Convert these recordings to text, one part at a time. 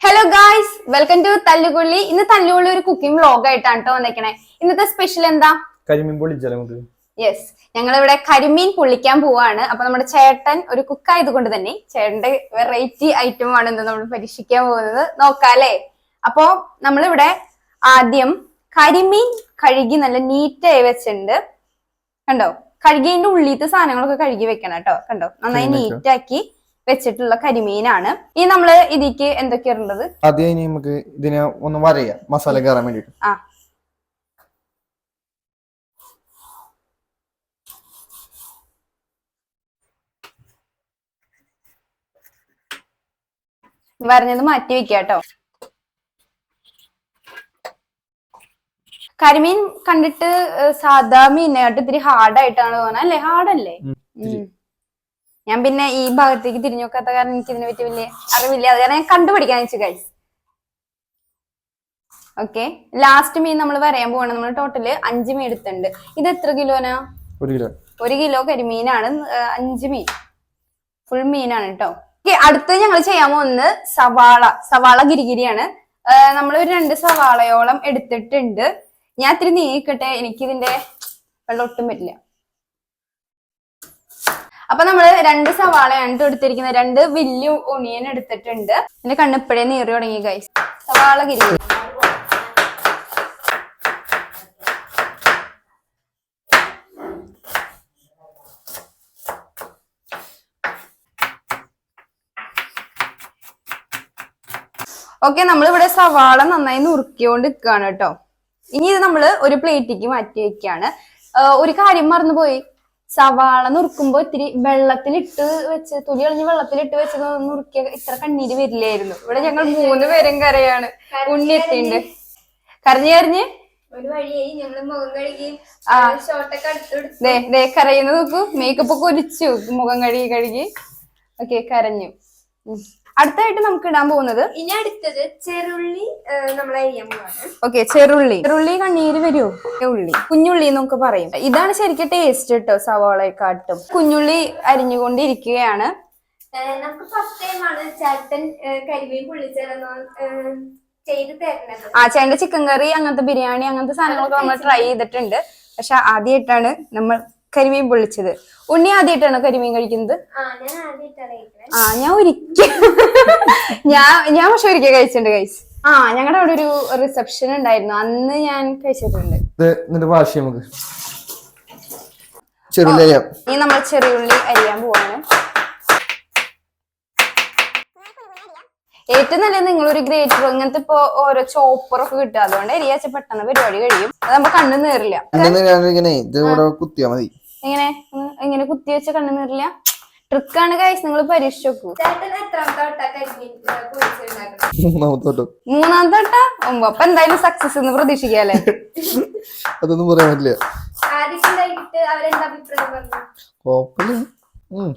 Hello guys welcome to Thallukolli. ഇന്ന് തല്ലുകൊള്ളി ഒരു cooking vlog ആയിട്ടാണ് കേട്ടോ വന്നേക്കണേ. ഇന്നത്തെ സ്പെഷ്യൽ എന്താ? കരിമീൻ പൊള്ളിച്ചാലോ നമുക്ക് യെസ് ഞങ്ങൾ ഇവിടെ കരിമീൻ പൊള്ളിക്കാൻ പോവാണ്. അപ്പൊ നമ്മുടെ ചേട്ടൻ ഒരു കുക്ക് ആയതുകൊണ്ട് തന്നെ ചേട്ടന്റെ വെറൈറ്റി ഐറ്റം ആണ് ഇന്ന് നമ്മൾ പരീക്ഷിക്കാൻ പോകുന്നത്. നോക്കാല്ലേ അപ്പോ നമ്മളിവിടെ ആദ്യം കരിമീൻ കഴുകി നല്ല നീറ്റായി വെച്ചിട്ടുണ്ട്. കണ്ടോ? കഴുകിയതിന്റെ ഉള്ളിലത്തെ സാധനങ്ങളൊക്കെ കഴുകി വെക്കണം കേട്ടോ. കണ്ടോ? നന്നായി നീറ്റാക്കി വെച്ചിട്ടുള്ള കരിമീനാണ്. ഈ നമ്മൾ ഇതിക്ക് എന്തൊക്കെയാണുള്ളത്? ആദ്യം ഇനി നമുക്ക് ഇതിനെ ഒന്ന് വരയാം. മസാല കയറാൻ വേണ്ടിട്ട് ആ. വരഞ്ഞത് മാറ്റി വെക്കുക കേട്ടോ. കരിമീൻ കണ്ടിട്ട് സാധാ മീനായിട്ട് ഇത്തിരി ഹാർഡായിട്ടാണ് തോന്നുന്നത് അല്ലേ? ഹാർഡല്ലേ. ഞാൻ പിന്നെ ഈ ഭാഗത്തേക്ക് തിരിഞ്ഞു നോക്കാത്ത കാരണം എനിക്ക് ഇതിനെ പറ്റി വലിയ അറിവില്ല. അത് കാരണം ഞാൻ കണ്ടുപിടിക്കാൻ വെച്ചു ഗൈസ് ഓക്കെ ലാസ്റ്റ് മീൻ നമ്മൾ വരയാൻ പോവാണ്. നമ്മൾ ടോട്ടൽ അഞ്ച് മീൻ എടുത്തുണ്ട് ഇത് എത്ര കിലോനാ ഒരു കിലോ. ഒരു കിലോ കരിമീനാണ്. അഞ്ച് മീൻ. ഫുൾ മീനാണ് കേട്ടോ ഓക്കെ അടുത്തത് ഞങ്ങൾ ചെയ്യാൻ പോകുന്നത് സവാള. സവാള ഗിരിഗിരിയാണ്. നമ്മൾ ഒരു രണ്ട് സവാളയോളം എടുത്തിട്ടുണ്ട്. ഞാൻ ഇത്തിരി നീക്കട്ടെ എനിക്കിതിന്റെ വെള്ളം ഒട്ടും പറ്റില്ല. അപ്പൊ നമ്മൾ രണ്ട് സവാളയാണ് എടുത്തിരിക്കുന്നത്. രണ്ട് വലിയ ഒണിയൻ എടുത്തിട്ടുണ്ട്. എന്റെ കണ്ണിപ്പഴേ നീറി തുടങ്ങി ഗൈസ് സവാള കിരി. ഓക്കെ നമ്മളിവിടെ സവാള നന്നായി നുറുക്കിയോണ്ട് നിൽക്കുകയാണ് കേട്ടോ. ഇനി ഇത് നമ്മൾ ഒരു പ്ലേറ്റിക്ക് മാറ്റി വെക്കുകയാണ്. ഒരു കാര്യം മറന്നുപോയി. സവാള നുറുക്കുമ്പോ ഇത്തിരി വെള്ളത്തിലിട്ട് വെച്ച് തുണി കളഞ്ഞ് വെള്ളത്തിലിട്ട് വെച്ച് നുറുക്കിയ ഇത്ര കണ്ണീര് വരില്ലായിരുന്നു. ഇവിടെ ഞങ്ങൾ മൂന്ന് പേരും കരയാണ്. ഉണ്ണി എത്തിണ്ട് കരഞ്ഞ്. കരഞ്ഞ് കരയുന്നത് നോക്കൂ. മേക്കപ്പ് ഒക്കെ ഒരിച്ചു മുഖം കഴുകി കഴുകി. ഓക്കെ കരഞ്ഞു. അടുത്തായിട്ട് നമുക്ക് ഇടാൻ പോകുന്നത് ഇനി അടുത്തത് ചെറുള്ളി നമ്മളെ ഓക്കെ ചെറുള്ളി. ചെറുള്ളി കണ്ണീര് വരുമോ ഉള്ളി കുഞ്ഞുള്ളി എന്നൊക്കെ പറയും. ഇതാണ് ശരിക്കും ടേസ്റ്റ് കേട്ടോ സവാളയെക്കാട്ടും. കുഞ്ഞുള്ളി അരിഞ്ഞുകൊണ്ടിരിക്കുകയാണ്. നമുക്ക് ഫസ്റ്റ് ടൈമാണ് ചേട്ടൻ കരിമീൻ പൊള്ളിച്ചതെന്ന് ആ ചേട്ടന്റെ ചിക്കൻ കറി അങ്ങനത്തെ ബിരിയാണി അങ്ങനത്തെ സാധനങ്ങളൊക്കെ നമ്മൾ ട്രൈ ചെയ്തിട്ടുണ്ട്. പക്ഷെ ആദ്യമായിട്ടാണ് നമ്മൾ കരിമീൻ പൊള്ളിച്ചത്. ഉണ്ണി ആദ്യമായിട്ടാണോ കരിമീൻ കഴിക്കുന്നത്. ആ ഞാൻ ഒരിക്ക ഞാൻ ഒരിക്കൽ ഞാൻ ഞാൻ പക്ഷെ ഒരിക്കൽ കഴിച്ചിട്ടുണ്ട് കഴിച്ച് ആ ഞങ്ങളുടെ അവിടെ ഒരു റിസപ്ഷൻ ഉണ്ടായിരുന്നു. അന്ന് ഞാൻ കഴിച്ചിട്ടുണ്ട്. എന്നിട്ട് നമുക്ക്. ചെറുള്ളി അരിയാം. ഇനി നമ്മൾ ചെറിയുള്ളി അരിയാൻ പോവാണ്. ഏറ്റവും നല്ലത് നിങ്ങളൊരു ഗ്രേറ്റർ ഇങ്ങനത്തെ ഇപ്പൊ ഓരോ ചോപ്പറൊക്കെ കിട്ടുക. അതുകൊണ്ട് അരിയാച്ച പെട്ടെന്ന് പരിപാടി കഴിയും. അത് നമ്മൾ കണ്ണു നേറില്ല. ഇങ്ങനെ കുത്തിയാ മതി. എങ്ങനെ? ഇങ്ങനെ കുത്തി വെച്ച കണ്ണു നേറില്ല? ട്രിക്കാണ് കഴിച്ച് നിങ്ങൾ പരീക്ഷ നോക്കൂ മൂന്നാമത്തോട്ടോ മൂന്നാമത്തെ വട്ട. അപ്പൊ എന്തായാലും സക്സസ് എന്ന് പ്രതീക്ഷിക്കാല്ലേ അതൊന്നും പറയാൻ പറ്റില്ല. ആദ്യം അവരെന്താ അഭിപ്രായം പറഞ്ഞു? കുഴപ്പമില്ല.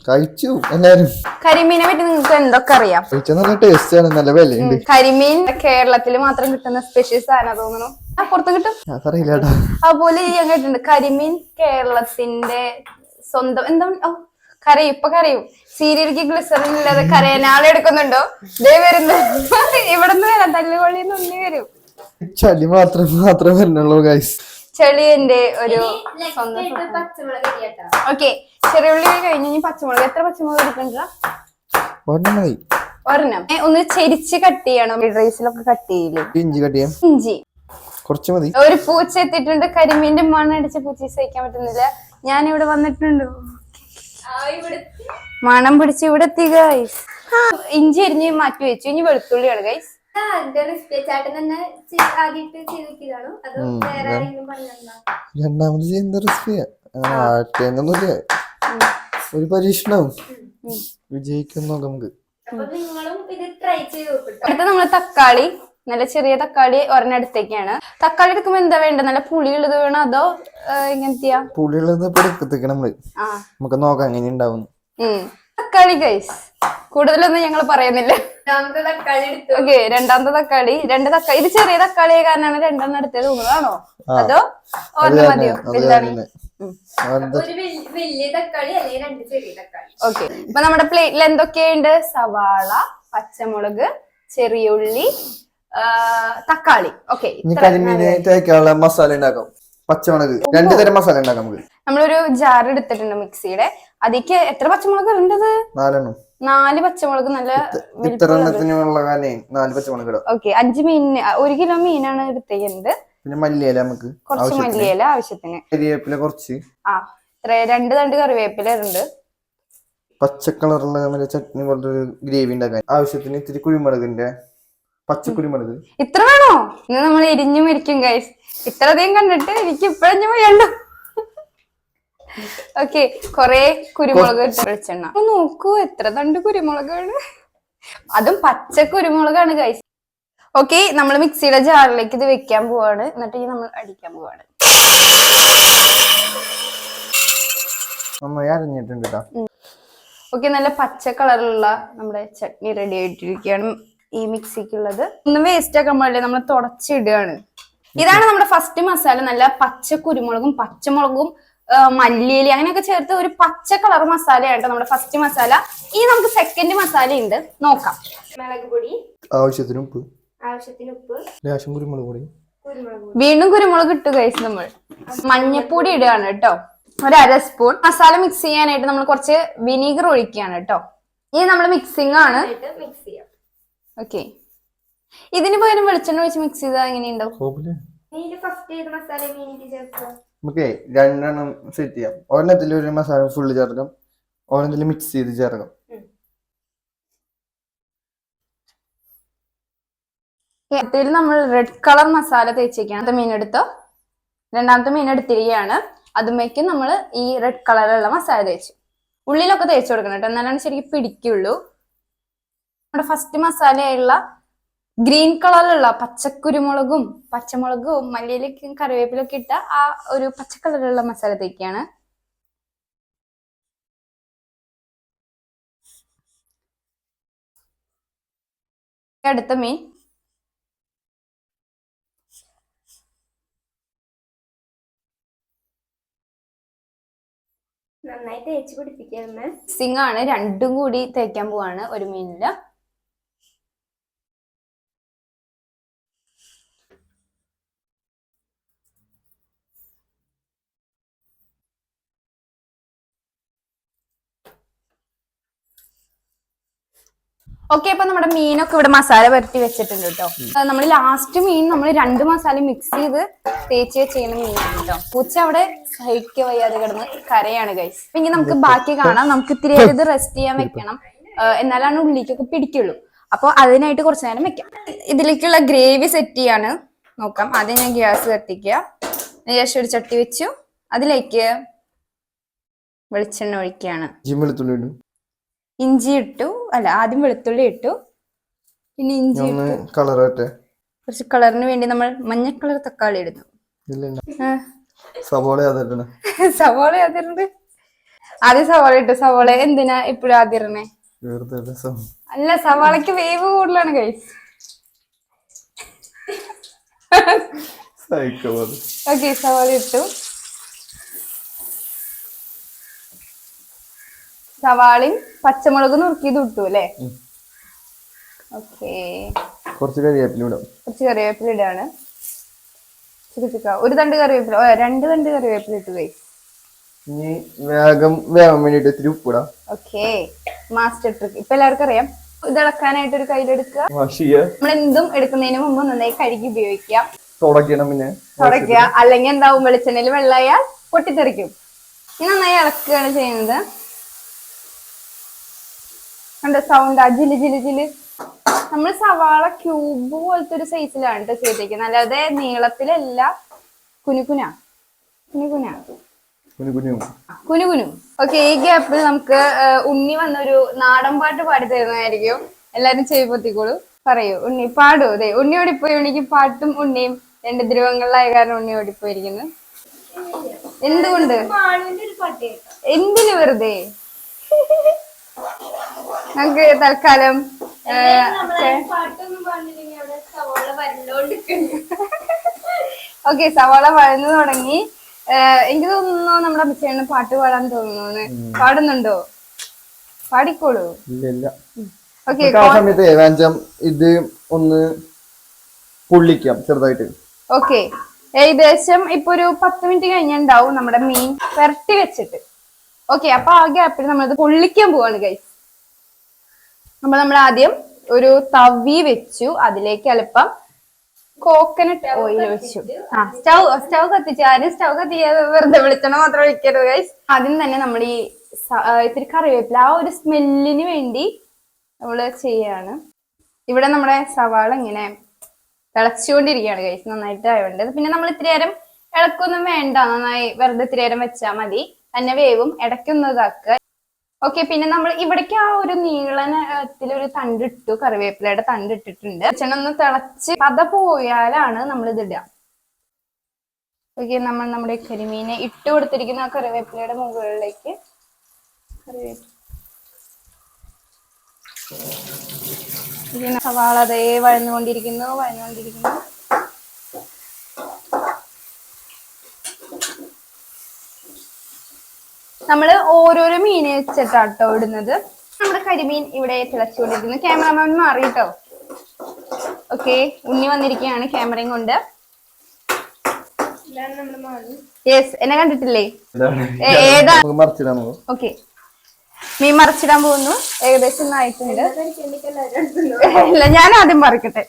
കഴിച്ചു എല്ലാരും. കരിമീനെ പറ്റി നിങ്ങൾക്ക് എന്തൊക്കെ അറിയാം? കഴിച്ച നല്ല ടേസ്റ്റ് ആണ് നല്ല വിലയുണ്ട്. കരിമീൻ കേരളത്തിൽ മാത്രം കിട്ടുന്ന സ്പെഷ്യൽ സാധനം തോന്നുന്നു. ആ പുറത്ത് കിട്ടും. അതറിയില്ല അതുപോലെ ഞാൻ കേട്ടിട്ടുണ്ട് കരിമീൻ കേരളത്തിന്റെ സ്വന്തം എന്താ കരയും ഇപ്പൊ കരയും. സീരിയലിക്ക് ഗ്ലിസറിൻ ഇല്ലാതെ കരയാൻ ആളെ എടുക്കുന്നുണ്ടോ? ദേ വരുന്നു. ഇവിടെ നിന്ന് വരാം. തല്ലുകൊള്ളിന്ന് ഒന്നി വരും. ചളി മാത്രം മാത്രമേ വരുന്നുള്ളൂ ഗൈസ് ചെളിയന്റെ ഒരു സ്വന്തം ഓക്കെ. ചെറിയുള്ളി കഴിഞ്ഞ് ഇനി പച്ചമുളക്. എത്ര പച്ചമുളക് എടുക്കണ്ടോ? ഒരെണ്ണം. ഒന്ന് ചെരിച്ച് കട്ട് ചെയ്യണം. റൈസിലൊക്കെ കട്ട് ചെയ്യില്ലേ? ഇഞ്ചി കട്ട് ചെയ്യാം. ഇഞ്ചി. കുറച്ച് മതി. ഒരു പൂച്ച എത്തിയിട്ടുണ്ട്. കരിമീന്റെ മണ്ണടിച്ച് പൂച്ച സഹിക്കാൻ പറ്റുന്നില്ല. ഞാൻ ഇവിടെ വന്നിട്ടുണ്ട്. മണം പിടിച്ച് ഇവിടെ എത്തി ഗൈസ് ഇഞ്ചി അരിഞ്ഞ് മാറ്റി വെച്ചു. ഇനി വെളുത്തുള്ളിയാണ് ഗൈസ് രണ്ടാമത് ചെയ്യുന്ന റെസിപ്പിയാ. ആട്ടേന്നൊന്നുമില്ല. ഒരു പരീക്ഷണവും. വിജയിക്കും നോക്കാം നമുക്ക്. അപ്പൊ നിങ്ങളും ഇത് ട്രൈ ചെയ്ത് നോക്കട്ടോ അടുത്ത നമ്മൾ തക്കാളി നല്ല ചെറിയ തക്കാളി ഒരെണ്ണം എടുത്തേക്കാണ്. തക്കാളി എടുക്കുമ്പോ എന്താ വേണ്ടത് നല്ല പുളിയുള്ളത് വേണോ? അതോ എങ്ങനത്തെയാ പുളി പുളിയുള്ളത് ഇപ്പൊ എടുക്കത്തേക്ക് നമ്മൾ. ആ. നമുക്ക് നോക്കാം എങ്ങനെ ഉണ്ടാവും തക്കാളി ഗൈസ് കൂടുതലൊന്നും ഞങ്ങൾ പറയുന്നില്ല. രണ്ടാമത്തെ തക്കാളി എടുത്തു. ഓക്കെ രണ്ടാമത്തെ തക്കാളി. രണ്ട് തക്കാളി. ഇത് ചെറിയ തക്കാളി കാരണമാണ് രണ്ടെണ്ണം എടുത്തത്. തോന്നുന്നതാണോ അതോ ഒരെണ്ണം മതിയോ? വലുതാണ്. വലിയ തക്കാളി അല്ലെങ്കിൽ രണ്ട് ചെറിയ തക്കാളി. ഓക്കെ. ഇപ്പൊ നമ്മുടെ പ്ലേറ്റിൽ എന്തൊക്കെയുണ്ട്? സവാള പച്ചമുളക് ചെറിയ ഉള്ളി തക്കാളി. ഓക്കെ ഇനി കരിമീന് തേക്കാനുള്ള മസാല ഉണ്ടാക്കാം. പച്ചമുളക്. രണ്ടു തരം മസാല ഉണ്ടാക്കാം നമുക്ക്. നമ്മളൊരു ജാർ എടുത്തിട്ടുണ്ട് മിക്സിയുടെ. അതിക്ക് എത്ര പച്ചമുളക് ഇടേണ്ടത്? നാലെണ്ണം. നാല് പച്ചമുളക് നല്ല നാല് പച്ചമുളക് ഇടാം. ഓക്കെ അഞ്ച് മീൻ ഒരു കിലോ മീനാണ് എടുത്തേക്കുന്നത്. പിന്നെ മല്ലിയില നമുക്ക് കുറച്ച് മല്ലിയില ആവശ്യത്തിന്. കറിവേപ്പില കുറച്ച്. ആ ഇത്ര രണ്ട് തണ്ട് കറിവേപ്പില ഉണ്ട് പച്ച കളറുള്ള ചട്നി പോലത്തെ ഒരു ഗ്രേവി ഉണ്ടാക്കാൻ. ആവശ്യത്തിന് ഇത്തിരി കുരുമുളകിന്റെ പച്ച കുരുമുളക് ഇത്ര വേണോ? ഇന്ന് നമ്മൾ ഇരിഞ്ഞു മരിക്കും ഗൈസ് ഇത്ര അധികം കണ്ടിട്ട് എനിക്ക് ഇപ്പഴഞ്ഞു വേണ്ട ഓക്കെ കൊറേ കുരുമുളക് വെളിച്ചെണ്ണ നോക്കൂ എത്ര തണ്ട് കുരുമുളകാണ്. അതും പച്ച കുരുമുളകാണ് ഗൈസ് ഓക്കെ നമ്മൾ മിക്സിയുടെ ജാറിലേക്ക് ഇത് വെക്കാൻ പോവാണ്. എന്നിട്ട് നമ്മൾ അടിക്കാൻ പോവാണ്. നന്നായി അരഞ്ഞിട്ടുണ്ട് കേട്ടോ ഓക്കെ നല്ല പച്ച കളറിലുള്ള നമ്മുടെ ചട്നി റെഡി ആയിട്ടിരിക്കുകയാണ്. ഈ മിക്സിക്കുള്ളത്. ഒന്ന് വേസ്റ്റ് ആക്കാൻ പാടില്ല നമ്മൾ തുടച്ചിടുകയാണ്. ഇതാണ് നമ്മുടെ ഫസ്റ്റ് മസാല നല്ല പച്ച കുരുമുളകും പച്ചമുളകും മല്ലിയിലി അങ്ങനെയൊക്കെ ചേർത്ത് ഒരു പച്ച കളർ മസാലയാണ് നമ്മുടെ ഫസ്റ്റ് മസാല ഇനി നമുക്ക് സെക്കൻഡ് മസാല ഉണ്ട് നോക്കാം. മുളക് പൊടി. ആവശ്യത്തിന് ഉപ്പ്. ആവശ്യത്തിന് ഉപ്പ്. ലേശം കുരുമുളക് പൊടി. വീണ്ടും കുരുമുളക് ഇട്ടു കഴിച്ച് നമ്മൾ മഞ്ഞപ്പൊടി ഇടുകയാണ് കേട്ടോ ഒരു അര സ്പൂൺ മസാല മിക്സ് ചെയ്യാനായിട്ട് നമ്മൾ കുറച്ച് വിനീഗർ ഒഴിക്കുകയാണ് കേട്ടോ ഇനി നമ്മൾ മിക്സിംഗ് ആണ്. മിക്സ് ചെയ്യാം. ഓക്കെ ഇതിന് പകരം വെളിച്ചെണ്ണ ഒഴിച്ച് മിക്സ് ചെയ്താൽ എങ്ങനെയുണ്ടാവും? കോപ്പിൽ മീനിൽ ഫസ്റ്റ് ചെയ്ത് മസാല മീനിക്ക് ചേർക്കുക? നമുക്ക് രണ്ടെണ്ണം സെറ്റ് ചെയ്യാം. ഒരെണ്ണത്തിൽ ഒരു മസാല ഫുള്ള് ചേർക്കാം. ഒരെണ്ണത്തിൽ മിക്സ് ചെയ്ത് ചേർക്കാം. ഇതിൽ നമ്മൾ റെഡ് കളർ മസാല തേച്ചിരിക്കുകയാണ് ആദ്യത്തെ മീൻ എടുത്തോ? രണ്ടാമത്തെ മീൻ എടുത്തിരിക്കുകയാണ്. അതുമേക്ക് നമ്മൾ ഈ റെഡ് കളറുള്ള മസാല തേച്ചു. ഉള്ളിലൊക്കെ തേച്ചു കൊടുക്കണം കേട്ടോ. എന്നാലാണ് ശരിക്കും പിടിക്കുള്ളൂ. നമ്മുടെ ഫസ്റ്റ് മസാലയായുള്ള ഗ്രീൻ കളറിലുള്ള പച്ചക്കുരുമുളകും പച്ചമുളകും മല്ലിയിലേക്കും കറിവേപ്പിലൊക്കെ ഇട്ട ആ ഒരു പച്ച കളറിലുള്ള മസാല തേക്കാണ്. അടുത്ത മീൻ. നന്നായി തേച്ച് പിടിപ്പിക്കാന്ന് മിക്സിംഗ് ആണ്. രണ്ടും കൂടി തേക്കാൻ പോവാണ് ഒരു മീനിൽ. ഓക്കെ അപ്പൊ നമ്മുടെ മീനൊക്കെ ഇവിടെ മസാല പുരട്ടി വെച്ചിട്ടുണ്ട് കേട്ടോ നമ്മൾ ലാസ്റ്റ് മീൻ നമ്മൾ രണ്ട് മസാല മിക്സ് ചെയ്ത് തേച്ച് ചെയ്യുന്ന മീനാണ് കേട്ടോ പൂച്ച അവിടെ സഹിക്കുക വയ്യാതെ കിടന്ന് കരയാണ് ഗൈസ് ഇനി നമുക്ക് ബാക്കി കാണാം. നമുക്ക് ഇത്തിരി ഇത് റെസ്റ്റ് ചെയ്യാൻ വെക്കണം. എന്നാലാണ് ഉള്ളിലേക്കൊക്കെ പിടിക്കുള്ളൂ. അപ്പൊ അതിനായിട്ട് കുറച്ച് നേരം വെക്കാം. ഇതിലേക്കുള്ള ഗ്രേവി സെറ്റ് ചെയ്യാണ്. നോക്കാം. ആദ്യം ഞാൻ ഗ്യാസ് കത്തിക്കുക. ശേഷം ഒരു ചട്ടി വെച്ചു. അതിലേക്ക് വെളിച്ചെണ്ണ ഒഴിക്കുകയാണ്. ഇഞ്ചി ഇട്ടു. അല്ല ആദ്യം വെളുത്തുള്ളി ഇട്ടു. പിന്നെ ഇഞ്ചി ഇട്ടു. കളർ കുറച്ച് കളറിന് വേണ്ടി നമ്മൾ മഞ്ഞ കളർ തക്കാളി ഇടുന്നു. സവോള സവോള അതിടണം ആദ്യം സവോള ഇട്ടു. സവോള എന്തിനാ ഇപ്പോഴും രസം അല്ല സവാളക്ക് വേവ് കൂടുതലാണ് കൈസ് അത്. ഓക്കെ സവാള ഇട്ടു. സവാളയും പച്ചമുളകും നുറുക്കിയത് ഇട്ടു അല്ലേ? ഓക്കേ. കുറച്ച് കറിവേപ്പില ഇടാം. കുറച്ച് കറിവേപ്പില ഇടാണ്. ഒരു തണ്ട് കറിവേപ്പില രണ്ട് തണ്ട് കറിവേപ്പില ഇട്ടു കൈ ഇനി വേഗം വേവാൻ വേണ്ടിട്ട് ഇത്തിരി ഉപ്പിടാം ഓക്കേ. മാസ്റ്റർ ട്രിക്ക് ഇപ്പൊ എല്ലാവർക്കും അറിയാം. ഇത് ഇളക്കാനായിട്ട് ഒരു കയ്യിലെടുക്കുക നമ്മൾ എന്തും എടുക്കുന്നതിന് മുമ്പ് നന്നായി കഴുകി ഉപയോഗിക്കാം. തുടക്കണം പിന്നെ. തുടക്കുക അല്ലെങ്കിൽ എന്താവും വെളിച്ചെണ്ണയിൽ വെള്ളമായാൽ പൊട്ടിത്തെറിക്കും. ഇനി നന്നായി ഇളക്കുകയാണ് ചെയ്യുന്നത്. കണ്ടോ സൗണ്ട് ആ ജിൽ ജിൽ ജിൽ. നമ്മൾ സവാള ക്യൂബ് പോലത്തെ ഒരു സൈസിലാണ് കേട്ടോ ചെയ്തിരിക്കുന്നത് അല്ലാതെ നീളത്തിലല്ല. കുനുകുന കുനുകുന കുനുകുനു ഓക്കെ ഈ ഗ്യാപ്പിൽ നമുക്ക് ഉണ്ണി വന്നൊരു നാടൻ പാട്ട് പാടി തരുന്നതായിരിക്കും. എല്ലാരും ചെയ്യപ്പോത്തിക്കോളൂ പറയൂ ഉണ്ണി പാടൂ. അതെ ഉണ്ണി ഓടിപ്പോയി. ഉണ്ണിക്ക് പാട്ടും ഉണ്ണിയും രണ്ട് ധ്രുവങ്ങളിലായ കാരണം ഉണ്ണി ഓടിപ്പോയിരിക്കുന്നു. എന്തുകൊണ്ട്? എന്തിനു വെറുതെ? നമുക്ക് തൽക്കാലം ഓക്കെ സവാള വഴന്നു തുടങ്ങി. എനിക്ക് തോന്നുന്നു നമ്മുടെ അമ്മച്ചേണ് പാട്ട് പാടാൻ തോന്നുന്നു. പാടുന്നുണ്ടോ? പാടിക്കോളൂ. ഓക്കെ ആ സമയത്ത് ഇത് ഒന്ന് പൊള്ളിക്കാം ചെറുതായിട്ട്. ഓക്കെ ഏകദേശം ഇപ്പൊ ഒരു പത്ത് മിനിറ്റ് കഴിഞ്ഞുണ്ടാവും നമ്മുടെ മീൻ പെരട്ടി വെച്ചിട്ട്. ഓക്കെ അപ്പൊ ആ ഗ്യാപ്പിൽ നമ്മളിത് പൊള്ളിക്കാൻ പോവാണ് ഗൈസ് അപ്പൊ നമ്മൾ ആദ്യം ഒരു തവി വെച്ചു. അതിലേക്ക് അല്പം കോക്കനട്ട് ഓയിൽ വെച്ചു. ആ സ്റ്റൗ സ്റ്റൗ കത്തിച്ചു. ആരും സ്റ്റൗ കത്തിക്കാതെ വെറുതെ വെളിച്ചെണ്ണ മാത്രം ഒഴിക്കരുത് ഗൈസ് ആദ്യം തന്നെ നമ്മൾ ഈ ഇത്തിരി കറിവേപ്പില ആ ഒരു സ്മെല്ലിന് വേണ്ടി നമ്മൾ ചെയ്യാണ്. ഇവിടെ നമ്മുടെ സവാള ഇങ്ങനെ തിളച്ചുകൊണ്ടിരിക്കുകയാണ് ഗൈസ് നന്നായിട്ട് ആയതുകൊണ്ട് പിന്നെ നമ്മൾ ഇത്തിരി നേരം ഇളക്കൊന്നും വേണ്ട. നന്നായി വെറുതെ ഇത്തിരി നേരം വെച്ചാൽ മതി. തന്നെ വേവും. ഇടയ്ക്കൊന്നും ഇതാക്കുക. ഓക്കെ പിന്നെ നമ്മൾ ഇവിടേക്ക് ആ ഒരു നീളനത്തിൽ ഒരു തണ്ടിട്ടു കറിവേപ്പിലയുടെ തണ്ടിട്ടിട്ടുണ്ട്. ഒന്ന് തിളച്ച് പത പോയാലാണ് നമ്മൾ ഇത് ഇടുക ഓക്കെ നമ്മൾ നമ്മുടെ കരിമീനെ ഇട്ട് കൊടുത്തിരിക്കുന്ന ആ കറിവേപ്പിലയുടെ മുകളിലേക്ക് സവാള അതേ വഴന്നുകൊണ്ടിരിക്കുന്നു വഴന്നുകൊണ്ടിരിക്കുന്നു. നമ്മൾ ഓരോരോ മീൻ വെച്ചിട്ടാട്ടോ ഇടുന്നത്. നമ്മുടെ കരിമീൻ ഇവിടെ തിളച്ചുകൊണ്ടിരിക്കുന്നു. ക്യാമറമാൻ മാറിയിട്ടോ? ഓക്കെ ഉണ്ണി വന്നിരിക്കുകയാണ് ക്യാമറയും കൊണ്ട്. യെസ് എന്നെ കണ്ടിട്ടില്ലേ? ഏതാ? ഓക്കെ മീൻ മറിച്ചിടാൻ പോകുന്നു. ഏകദേശം നായിട്ടുണ്ട് ആയിട്ടുണ്ട്. ഇല്ല ഞാൻ ആദ്യം മറിക്കട്ടെ.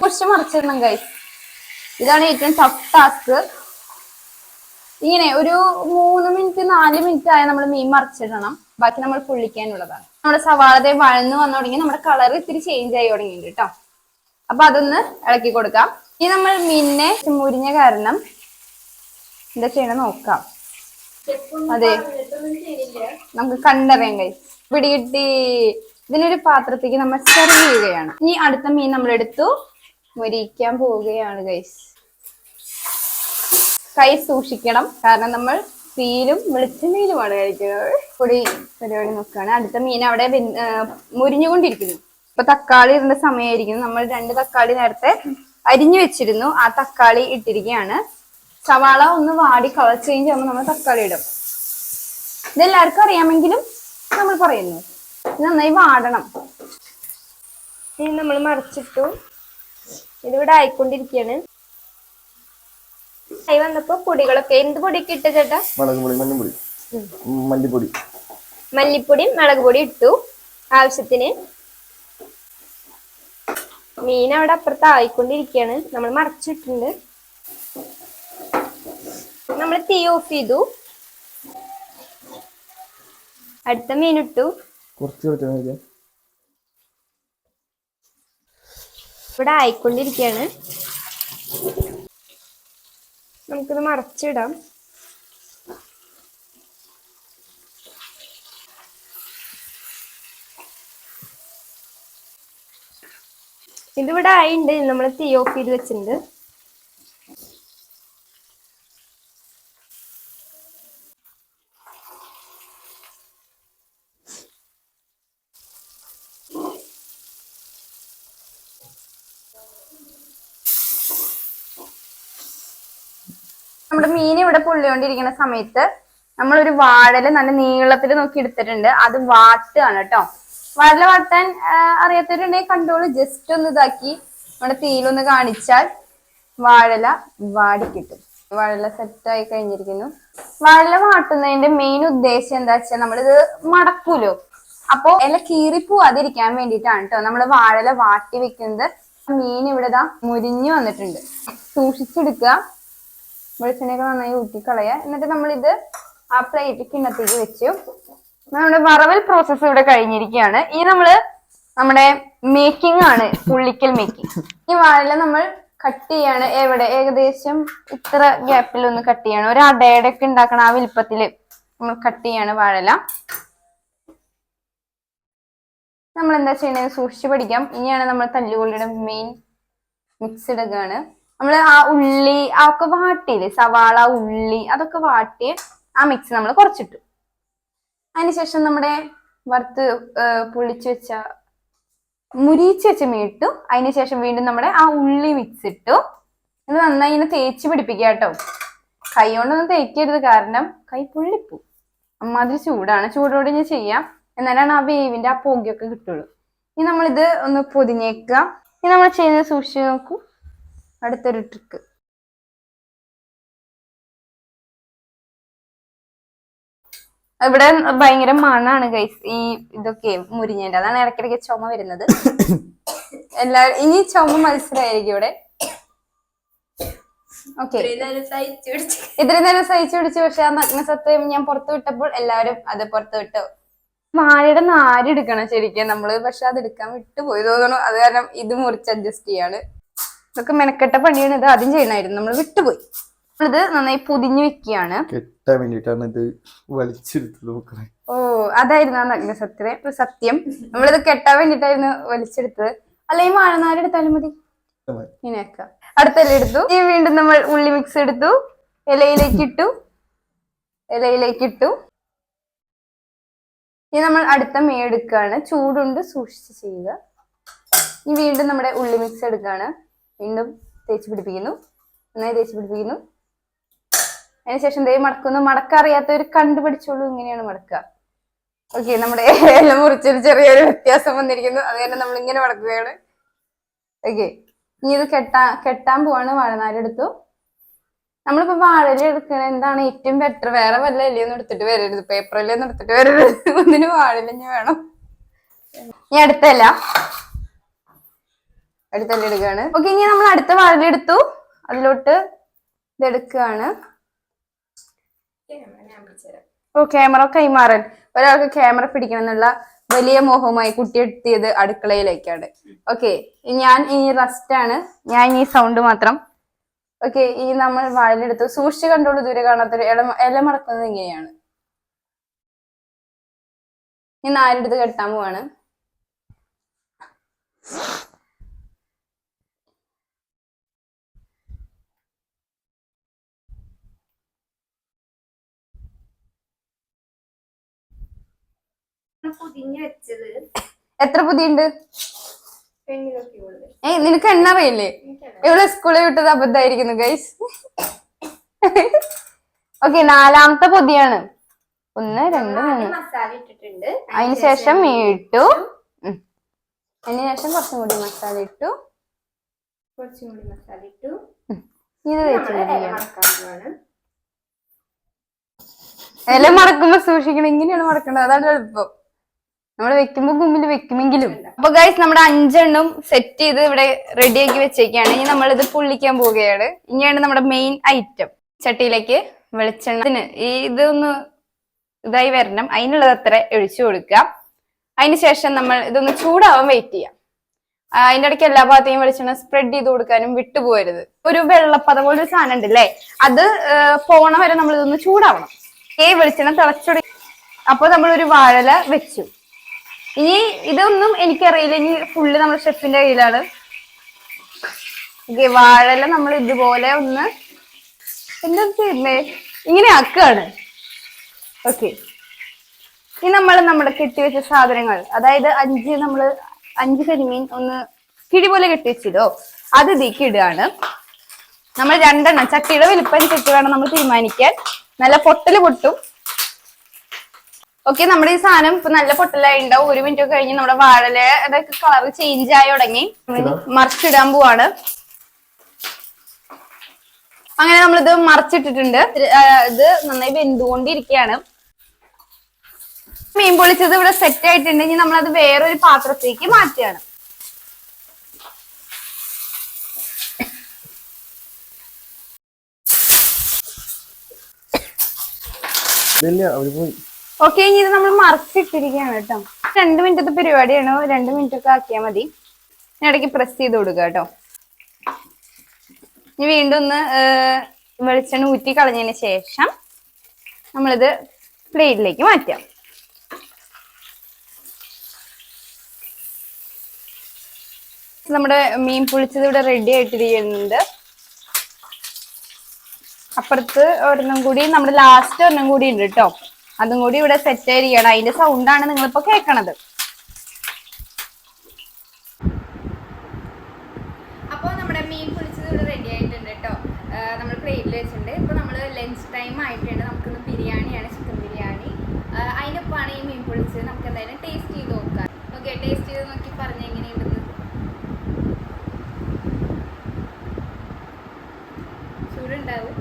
കുറച്ച് മറിച്ചിടണം ഗൈസ് ഇതാണ് ഏറ്റവും ടഫ് ടാസ്ക് ഇങ്ങനെ ഒരു മൂന്ന് മിനിറ്റ് നാല് മിനിറ്റ് ആയ നമ്മൾ മീൻ മറിച്ചിടണം. ബാക്കി നമ്മൾ പുള്ളിക്കാനുള്ളതാണ്. നമ്മുടെ സവാളതെ വഴന്ന് വന്നു തുടങ്ങി നമ്മുടെ കളർ ഇത്തിരി ചേഞ്ച് ആയി തുടങ്ങിയിട്ടുണ്ട് കേട്ടോ അപ്പൊ അതൊന്ന് ഇളക്കി കൊടുക്കാം. ഇനി നമ്മൾ മീനിനെ മുരിഞ്ഞ കാരണം എന്താ ചെയ്യണം നോക്കാം. അതെ. നമുക്ക് കണ്ടറിയാം കൈ പിടികിട്ടി ഇതിനൊരു പാത്രത്തേക്ക് നമ്മൾ സെർവ് ചെയ്യുകയാണ്. ഇനി അടുത്ത മീൻ നമ്മൾ എടുത്തു മുരിക്കാൻ പോവുകയാണ് ഗൈസ് കൈ സൂക്ഷിക്കണം. കാരണം നമ്മൾ തീയിലും വെളിച്ചെണ്ണയിലുമാണ് കഴിക്കുന്നത്. പൊടി പരിപാടി നോക്കുകയാണ്. അടുത്ത മീൻ അവിടെ മുരിഞ്ഞുകൊണ്ടിരിക്കുന്നു. ഇപ്പൊ തക്കാളി ഇടേണ്ട സമയമായിരിക്കുന്നു. നമ്മൾ രണ്ട് തക്കാളി നേരത്തെ അരിഞ്ഞു വെച്ചിരുന്നു. ആ തക്കാളി ഇട്ടിരിക്കുകയാണ്. സവാള ഒന്ന് വാടി കളർ ചേഞ്ച് നമ്മൾ തക്കാളി ഇടും. ഇതെല്ലാവർക്കും അറിയാമെങ്കിലും നമ്മൾ പറയുന്നു. നന്നായി വാടണം. ഇനി നമ്മൾ മറിച്ചിട്ടു. ഇതിവിടെ ആയിക്കൊണ്ടിരിക്കുകയാണ്. ആയി വന്നപ്പോ പൊടികളൊക്കെ. എന്ത് പൊടിയൊക്കെ ഇട്ട ചേട്ടാ? മുളക് പൊടി മല്ലിപ്പൊടി മല്ലിപ്പൊടി. മല്ലിപ്പൊടി മുളക് പൊടി ഇട്ടു. ആവശ്യത്തിന് മീൻ അവിടെ അപ്പുറത്ത് ആയിക്കൊണ്ടിരിക്കുകയാണ്. നമ്മൾ മറച്ചിട്ടുണ്ട്. നമ്മൾ തീ ഓഫ് ചെയ്തു. അടുത്ത മീൻ ഇട്ടു. കുറച്ച്. ഇവിടെ ആയിക്കൊണ്ടിരിക്കുകയാണ്. നമുക്കിത് മറച്ചിടാം. ഇതിവിടെ ആയിണ്ട് നമ്മൾ തീ ഓഫ് ചെയ്ത് വെച്ചിട്ടുണ്ട് നമ്മുടെ മീൻ ഇവിടെ പൊള്ളിക്കൊണ്ടിരിക്കുന്ന സമയത്ത് നമ്മളൊരു വാഴൽ നല്ല നീളത്തിൽ നോക്കി എടുത്തിട്ടുണ്ട്. അത് വാട്ടുകയാണ് കേട്ടോ വാഴല വാട്ടാൻ അറിയാത്തവരുണ്ടെങ്കിൽ കണ്ടോളൂ. ജസ്റ്റ് ഒന്ന് ഇതാക്കി നമ്മുടെ തീയിലൊന്ന് കാണിച്ചാൽ വാഴല വാടി കിട്ടും. വാഴല സെറ്റ് ആയി കഴിഞ്ഞിരിക്കുന്നു. വാഴല വാട്ടുന്നതിന്റെ മെയിൻ ഉദ്ദേശം എന്താ വെച്ചാൽ നമ്മളിത് മടക്കൂലോ. അപ്പോ ഇല കീറി പോവാതിരിക്കാൻ വേണ്ടിയിട്ടാണ് കേട്ടോ നമ്മൾ വാഴല വാട്ടി വെക്കുന്നത്. മീൻ ഇവിടെ മുരിഞ്ഞു വന്നിട്ടുണ്ട്. സൂക്ഷിച്ചെടുക്കുക. വെളിച്ചെണ്ണയൊക്കെ നന്നായി ഊറ്റിക്കളയുക എന്നിട്ട് നമ്മൾ ഇത് ആ പ്ലേറ്റ് കിണ്ണത്തേക്ക് വെച്ചു. നമ്മുടെ വറവൽ പ്രോസസ്സ് ഇവിടെ കഴിഞ്ഞിരിക്കുകയാണ്. ഇനി നമ്മൾ നമ്മുടെ മേക്കിംഗ് ആണ് ഉള്ളിക്കൽ മേക്കിംഗ് ഈ വാഴ നമ്മൾ കട്ട് ചെയ്യാണ്. എവിടെ? ഏകദേശം ഇത്ര ഗ്യാപ്പിൽ ഒന്ന് കട്ട് ചെയ്യണം. ഒരു അടയുടെ ഒക്കെ ഉണ്ടാക്കണം ആ വലിപ്പത്തിൽ നമ്മൾ കട്ട് ചെയ്യാണ് വാഴല നമ്മൾ എന്താ ചെയ്യണത് സൂക്ഷിച്ചു പഠിക്കാം. ഇനിയാണ് നമ്മൾ തല്ലുകൊള്ളിയുടെ മെയിൻ മിക്സ് ഇടുകയാണ്. നമ്മൾ ആ ഉള്ളി ഒക്കെ വാട്ടിയില്ലേ? സവാള ഉള്ളി അതൊക്കെ വാട്ടി ആ മിക്സ് നമ്മൾ കുറച്ചിട്ടു. അതിനുശേഷം നമ്മുടെ വറുത്ത് ഏർ വെച്ച മുരിച്ച് വെച്ച മീട്ടു അതിനുശേഷം വീണ്ടും നമ്മുടെ ആ ഉള്ളി മിക്സ് ഇട്ടു. ഇത് നന്നായി ഇങ്ങനെ തേച്ച് പിടിപ്പിക്കുക കേട്ടോ. കൈ കൊണ്ടൊന്നും തേക്കരുത്. കാരണം കൈ പൊള്ളിപ്പോ. അമ്മാതിരി ചൂടാണ്. ചൂടോടെ ഞാൻ ചെയ്യാം. എന്നാലാണ് ആ വേവിന്റെ ആ പൊകിയൊക്കെ കിട്ടുള്ളൂ. ഇനി നമ്മളിത് ഒന്ന് പൊതിഞ്ഞേക്കുക. ഇനി നമ്മൾ ചെയ്യുന്നത് സൂക്ഷിച്ച് നോക്കൂ. അടുത്തൊരു ട്രിക്ക് ഇവിടെ ഭയങ്കര മണാണ് ഗൈസ് ഈ ഇതൊക്കെ മുരിഞ്ഞേന്റെ അതാണ് ഇടയ്ക്കിടയ്ക്ക് ചുമ വരുന്നത്. എല്ലാ ഇനി ചുമ മത്സരമായിരിക്കും ഇവിടെ. ഓക്കെ ഇത്രയും നേരം സഹിച്ചു പിടിച്ച്. ഇത്രയും നേരം സഹിച്ചു പിടിച്ചു പക്ഷെ ആ നഗ്നസത്വം ഞാൻ പുറത്തു വിട്ടപ്പോൾ എല്ലാവരും അത് പുറത്തു വിട്ടു. വാഴയുടെ നാരെടുക്കണം ശരിക്കും നമ്മൾ പക്ഷെ അത് എടുക്കാൻ വിട്ടുപോയി. തോന്നണു അത് കാരണം ഇത് മുറിച്ച് അഡ്ജസ്റ്റ് ചെയ്യാണ്. ഇതൊക്കെ മെനക്കെട്ട പണിയാണ്. ഇത് ആദ്യം ചെയ്യണമായിരുന്നു. നമ്മൾ വിട്ടുപോയി. ഇത് നന്നായി പൊതിഞ്ഞു വെക്കുകയാണ്. കെട്ടാൻ വേണ്ടിട്ടാണ് ഇത് വലിച്ചെടുത്തത് മക്കളെ. ഓ അതായിരുന്നു ആ നഗ്ന സത്യം. സത്യം. നമ്മളിത് കെട്ടാൻ വേണ്ടിട്ടായിരുന്നു വലിച്ചെടുത്തത്. അല്ലെങ്കിൽ വാഴനാര് എടുത്താലും മതി. ഇങ്ങനെയൊക്കെ അടുത്തല്ല എടുത്തു? ഈ വീണ്ടും നമ്മൾ ഉള്ളി മിക്സ് എടുത്തു. ഇലയിലേക്ക് ഇട്ടു. ഇലയിലേക്ക് ഇട്ടു. ഇനി നമ്മൾ അടുത്ത മേ എടുക്കുകയാണ്. ചൂടുണ്ട് സൂക്ഷിച്ച് ചെയ്യുക. ഇനി വീണ്ടും നമ്മുടെ ഉള്ളി മിക്സ് എടുക്കുകയാണ്. വീണ്ടും തേച്ച് പിടിപ്പിക്കുന്നു. നന്നായി തേച്ച് പിടിപ്പിക്കുന്നു. അതിനുശേഷം ദൈവം മടക്കുന്നു. മടക്കറിയാത്തവർ കണ്ടുപിടിച്ചോളൂ ഇങ്ങനെയാണ് മടക്കുക. ഓക്കെ നമ്മുടെ ഇല മുറിച്ചൊരു ചെറിയൊരു വ്യത്യാസം വന്നിരിക്കുന്നു. അത് കാരണം നമ്മൾ ഇങ്ങനെ മടക്കുകയാണ്. ഓക്കെ ഇനി ഇത് കെട്ടാ കെട്ടാൻ പോവാണ് വാഴനാരെടുത്തു. നമ്മളിപ്പോ വാഴല എടുക്കണ. എന്താണ് ഏറ്റവും ബെറ്റർ വേറെ വല്ല ഇലയൊന്നും എടുത്തിട്ട് വരരുത്. പേപ്പറിലൊന്നും എടുത്തിട്ട് വരരുത്. ഒന്നിന് വാഴലഞ്ഞ വേണം. ഞാൻ അടുത്തല്ല അടുത്തല്ല എടുക്കുകയാണ് ഓക്കെ ഇനി നമ്മൾ അടുത്ത വാഴല എടുത്തു അതിലോട്ട് ഇതെടുക്കുകയാണ് ഓ ക്യാമറ കൈമാറൻ ഒരാൾക്ക് ക്യാമറ പിടിക്കണം എന്നുള്ള വലിയ മോഹമായി കുട്ടി എത്തിയത് അടുക്കളയിലേക്കാണ്. ഓക്കെ ഞാൻ ഈ റസ്റ്റ് ആണ്. ഞാൻ ഈ സൗണ്ട് മാത്രം. ഓക്കെ ഈ നമ്മൾ വാഴലെടുത്ത് സൂക്ഷിച്ച് കണ്ടോളൂ ദൂരെ കാണാത്തൊരു ഇല ഇല മടക്കുന്നത് ഇങ്ങനെയാണ്. ഈ നാലെടുത്ത് കെട്ടാൻ പോവാണ്. എത്ര പുതിയുണ്ട്? ഏ നിനക്ക് എണ്ണ അറിയില്ലേ ഇവിടെ സ്കൂളിൽ വിട്ടത് അബദ്ധമായിരിക്കുന്നു ഗൈസ് ഓക്കെ നാലാമത്തെ പൊതിയാണ്. ഒന്ന് രണ്ട് മൂന്ന്. അതിന് ശേഷം ഇട്ടു. അതിന് ശേഷം കുറച്ചും കൂടി മസാല ഇട്ടു. കുറച്ചും കൂടി മസാല ഇട്ടു. ഇത് ഇല മടക്കുമ്പോ സൂക്ഷിക്കണം. ഇങ്ങനെയാണ് മടക്കേണ്ടത് അതാണ് എളുപ്പം. നമ്മൾ വെക്കുമ്പോ കുമ്പിൽ വെക്കുമെങ്കിലും. അപ്പൊ ഗൈസ് നമ്മുടെ അഞ്ചെണ്ണം സെറ്റ് ചെയ്ത് ഇവിടെ റെഡി ആക്കി വെച്ചേക്കാണ്. ഇനി നമ്മൾ ഇത് പൊള്ളിക്കാൻ പോവുകയാണ്. ഇനിയാണ് നമ്മുടെ മെയിൻ ഐറ്റം ചട്ടിയിലേക്ക് വെളിച്ചെണ്ണത്തിന് ഈ ഇതൊന്ന് ഇതായി വരണം. അതിനുള്ളത് അത്ര ഒഴിച്ചു കൊടുക്കുക അതിനുശേഷം നമ്മൾ ഇതൊന്ന് ചൂടാവാൻ വെയിറ്റ് ചെയ്യാം. അതിന്റെ ഇടയ്ക്ക് എല്ലാ ഭാഗത്തെയും വെളിച്ചെണ്ണ സ്പ്രെഡ് ചെയ്ത് കൊടുക്കാനും വിട്ടുപോകരുത് ഒരു വെള്ളപ്പത പോലെ ഒരു സാധനം ഉണ്ടല്ലേ? അത് പോണ വരെ നമ്മൾ ഇതൊന്ന് ചൂടാവണം. ഈ വെളിച്ചെണ്ണ തിളച്ചുട അപ്പൊ നമ്മൾ ഒരു വാഴല വെച്ചു. ഇനി ഇതൊന്നും എനിക്കറിയില്ല. ഇനി ഫുള്ള് നമ്മുടെ ഷെഫിന്റെ കയ്യിലാണ്. വാഴല നമ്മൾ ഇതുപോലെ ഒന്ന് എന്താ ചെയ്യുന്നേ? ഇങ്ങനെ ആക്കുകയാണ്. ഓക്കെ ഇനി നമ്മൾ നമ്മുടെ കെട്ടിവെച്ച സാധനങ്ങൾ അതായത് അഞ്ച് നമ്മൾ അഞ്ച് കരിമീൻ ഒന്ന് കിഴി പോലെ കെട്ടിവെച്ചില്ലോ അത് ഇതിക്ക് ഇടുകയാണ്. നമ്മൾ രണ്ടെണ്ണം ചട്ടിയുടെ വലിപ്പം ചട്ടി വേണം നമ്മൾ തീരുമാനിക്കാൻ. നല്ല പൊട്ടൽ പൊട്ടും. ഓക്കെ നമ്മുടെ ഈ സാധനം ഇപ്പൊ നല്ല പൊട്ടലായി ഉണ്ടാവും. ഒരു മിനിറ്റ് ഒക്കെ കഴിഞ്ഞ് നമ്മുടെ വാഴൽ അതൊക്കെ കളർ ചേഞ്ച് ആയി തുടങ്ങി. മറിച്ചിടാൻ പോവാണ്. അങ്ങനെ നമ്മളിത് മറിച്ചിട്ടിട്ടുണ്ട്. ഇത്, നന്നായി വെന്തുകൊണ്ടിരിക്കുകയാണ്. മീൻ പൊളിച്ചത് ഇവിടെ സെറ്റ് ആയിട്ടുണ്ടെങ്കിൽ നമ്മളത് വേറൊരു പാത്രത്തേക്ക് മാറ്റുകയാണ്. ഇല്ല അവർ പോയി. ഓക്കെ ഇനി ഇത് നമ്മൾ മറിച്ചിട്ടിരിക്കുകയാണ് കേട്ടോ. രണ്ട് മിനിറ്റത്തെ പരിപാടിയാണ്. രണ്ട് മിനിറ്റ് ഒക്കെ ആക്കിയാൽ മതി. ഇടയ്ക്ക് പ്രസ് ചെയ്ത് കൊടുക്കുക കേട്ടോ. ഇനി വീണ്ടും ഒന്ന് വെളിച്ചെണ്ണ ഊറ്റി കളഞ്ഞതിന് ശേഷം നമ്മളിത് പ്ലേറ്റിലേക്ക് മാറ്റാം. നമ്മുടെ മീൻ പൊളിച്ചത് ഇവിടെ റെഡി ആയിട്ടിരിക്കുന്നുണ്ട്. അപ്പുറത്ത് ഒരെണ്ണം കൂടി നമ്മുടെ ലാസ്റ്റ് ഒരെണ്ണം കൂടി ഉണ്ട് കേട്ടോ. അതും കൂടി ഇവിടെ സെറ്റ് ചെയ്യണം. അതിന്റെ സൗണ്ടാണ് നിങ്ങളിപ്പോ കേൾക്കണത് അപ്പോൾ നമ്മുടെ മീൻ പൊളിച്ചത് ഇവിടെ റെഡി ആയിട്ടുണ്ട് കേട്ടോ നമ്മൾ പ്ലേറ്റിൽ വെച്ചിട്ടുണ്ട്. ഇപ്പോൾ നമ്മൾ ലഞ്ച് ടൈം ആയിട്ടുണ്ട്. നമുക്കിന്ന് ബിരിയാണിയാണ് ചിക്കൻ ബിരിയാണി. അതിനൊപ്പമാണ് ഈ മീൻ പൊളിച്ചത് നമുക്ക് എന്തായാലും ടേസ്റ്റ് ചെയ്ത് നോക്കാം. ഓക്കെ ടേസ്റ്റ് ചെയ്ത് നോക്കി പറഞ്ഞ എങ്ങനെയുണ്ടെന്ന്. ചൂടുണ്ടാവും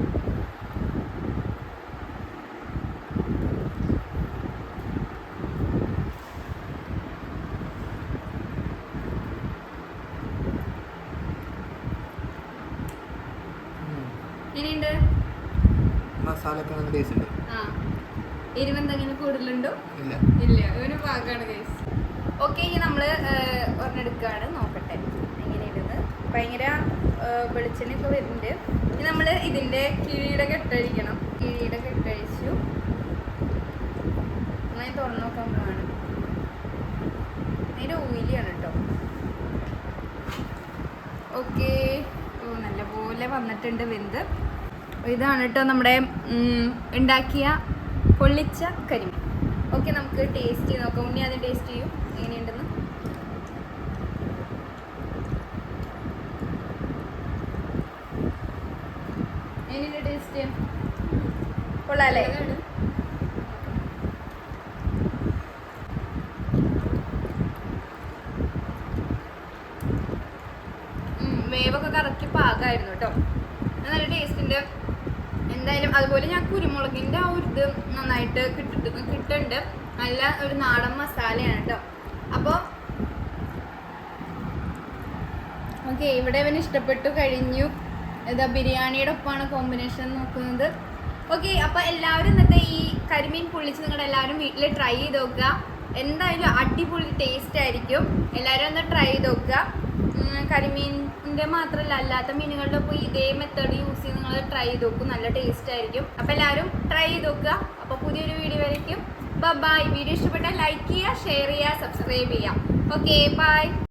എങ്ങനെയുണ്ട് മസാലയൊക്കെ നല്ല ടേസ്റ്റ് ഉണ്ട് കൂടുതലുണ്ടോ? ഇല്ല. ഇല്ല. ഒരു ഭാഗമാണ് ഗൈസ് ഓക്കെ ഇനി നമ്മൾ ഒരെണ്ണെടുക്കുകയാണ് നോക്കട്ടെ. എങ്ങനെയുണ്ടെന്ന്. ഭയങ്കര വെളിച്ചെണ്ണയൊക്കെ വരുന്നുണ്ട്. ഇനി നമ്മൾ ഇതിന്റെ കിഴിയുടെ കെട്ടഴിക്കണം. കിഴിയുടെ കെട്ടഴിച്ചു. അങ്ങനെ തുറന്നു നോക്കാൻ പോവാണ്. നേരെ ഓയിലിയാണ് കേട്ടോ ഓക്കെ നല്ല നല്ലപോലെ വന്നിട്ടുണ്ട് വെന്ത്. ഇതാണ് കേട്ടോ നമ്മുടെ ഉണ്ടാക്കിയ പൊള്ളിച്ച കരിമീൻ. ഓക്കെ നമുക്ക് ടേസ്റ്റ് ചെയ്ത് നോക്കാം. ഉണ്ണി ആദ്യം ടേസ്റ്റ് ചെയ്യും. എങ്ങനെയുണ്ടെന്ന്? എങ്ങനെയുണ്ട് ടേസ്റ്റ് കൊള്ളാല്ലേ ഉം, വേവൊക്കെ കറക്റ്റ് പാകമായിരുന്നു കേട്ടോ നല്ല ടേസ്റ്റ് ഉണ്ട് എന്തായാലും അതുപോലെ ഞാൻ കുരുമുളകിന്റെ ആ ഒരു ഇത് നന്നായിട്ട് കിട്ടിട്ട് കിട്ടുന്നുണ്ട് നല്ല ഒരു നാടൻ മസാലയാണ് കേട്ടോ അപ്പോൾ ഓക്കെ ഇവിടെ അവന് ഇഷ്ടപ്പെട്ടു കഴിഞ്ഞു. ഇതാ ബിരിയാണിയുടെ ഒപ്പമാണ് കോമ്പിനേഷൻ നോക്കുന്നത്. ഓക്കെ അപ്പോൾ എല്ലാവരും ഇന്നത്തെ ഈ കരിമീൻ പൊള്ളിച്ച് നിങ്ങളുടെ എല്ലാവരും വീട്ടിൽ ട്രൈ ചെയ്ത് നോക്കുക. എന്തായാലും അടിപൊളി ടേസ്റ്റ് ആയിരിക്കും. എല്ലാവരും ഒന്ന് ട്രൈ ചെയ്ത് നോക്കുക. ഉം, കരിമീനിന്റെ മാത്രമല്ല അല്ലാത്ത മീനുകളുടെ ഒപ്പം ഇതേ മെത്തേഡ് യൂസ് ചെയ്ത് നിങ്ങൾ ട്രൈ ചെയ്ത് നോക്കും നല്ല ടേസ്റ്റ് ആയിരിക്കും. അപ്പോൾ എല്ലാവരും ട്രൈ ചെയ്ത് നോക്കുക അപ്പോൾ പുതിയൊരു വീഡിയോ വരയ്ക്കും. ബൈ വീഡിയോ ഇഷ്ടപ്പെട്ടാൽ ലൈക്ക് ചെയ്യുക ഷെയർ ചെയ്യുക സബ്സ്ക്രൈബ് ചെയ്യുക. Okay bye